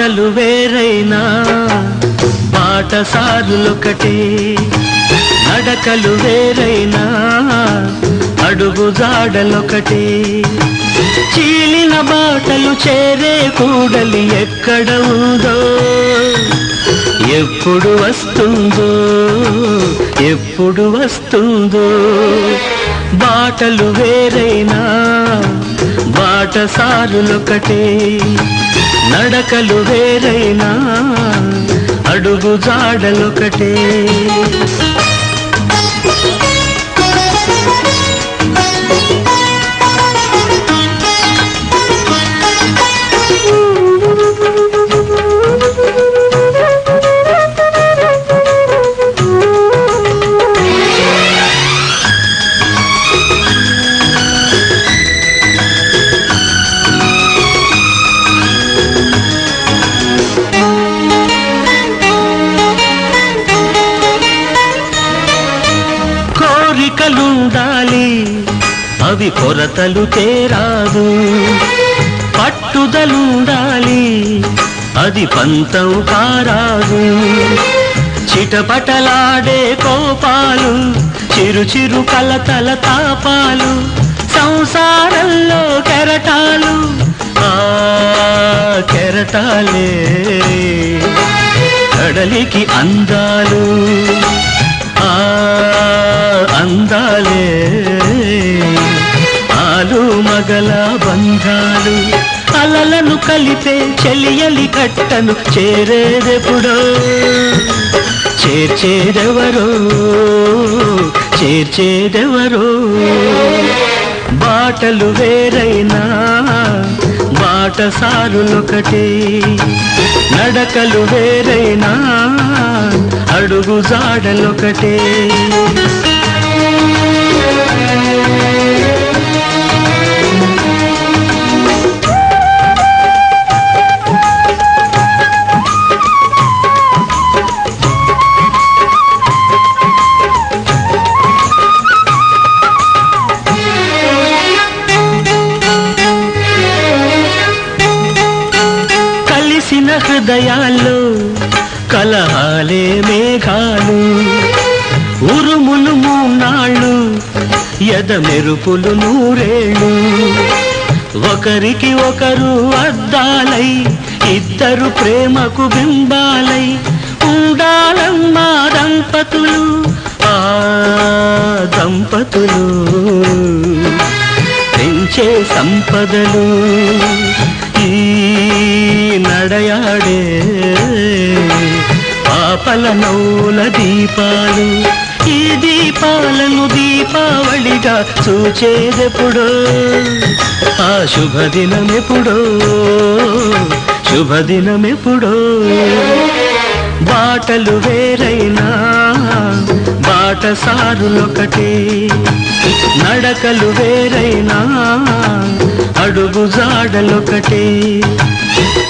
బాటలు వేరైనా బాటసారులొకటే నడకలు వేరైనా అడుగు జాడలొకటే. చీలిన బాటలు చేరే కూడలి ఎక్కడ ఉందో? ఎప్పుడు వస్తుందో ఎప్పుడు వస్తుందో? బాటలు వేరైనా బాటసారులొకటే నడకలు వేరైనా అడుగు జాడలొకటే పట్టుదలుండాలి అవి కొరతలు తేరాదు పట్టుదలుండాలి. అది పంతం కారాదు. చిటపటలాడే కోపాలు చిరు చిరు కలతల తాపాలు సంసారంలో కెరటాలు. ఆ కెరటాలే. కడలికి అందాలు. ఆ అందాలే. ఆలు మగల బంధాలు అలలను కలిపే చెలియలి కట్టను చేరేదెప్పుడో. చేర్చేదెవరో చేర్చేదెవరో. బాటలు వేరైనా బాటసారులొకటే నడకలు వేరైనా అడుగు జాడలొకటే. కలిసిన హృదయాల్లో కలహాలే మేఘాలు. ఉరుములు మూనాళ్ళు ఎద మెరుపులు నూరేళ్ళు. ఒకరికి ఒకరు అద్దాలై ఇద్దరు ప్రేమకు బింబాలై ఉండాలమ్మా దంపతులు ఆ దంపతులు. పెంచే సంపదలు నడయాడే పాపల నౌల దీపాలు. ఈ దీపాలను దీపావళిగా చూచేదెప్పుడో? ఆ శుభదినమెప్పుడో? శుభదినమెప్పుడో? బాటలు వేరైనా బాటసారులొకటే. నడకలు వేరైనా అడుగు జాడలొకటే.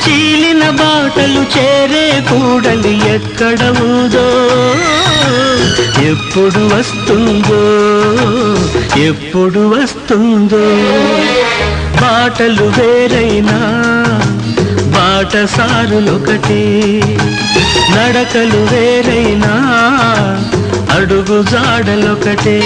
చీలిన బాటలు చేరే కూడలి ఎక్కడ ఉందో? ఎప్పుడు వస్తుందో? ఎప్పుడు వస్తుందో? బాటలు వేరైనా బాటసారులొకటే. నడకలు వేరైనా అడుగు జాడలొకటే.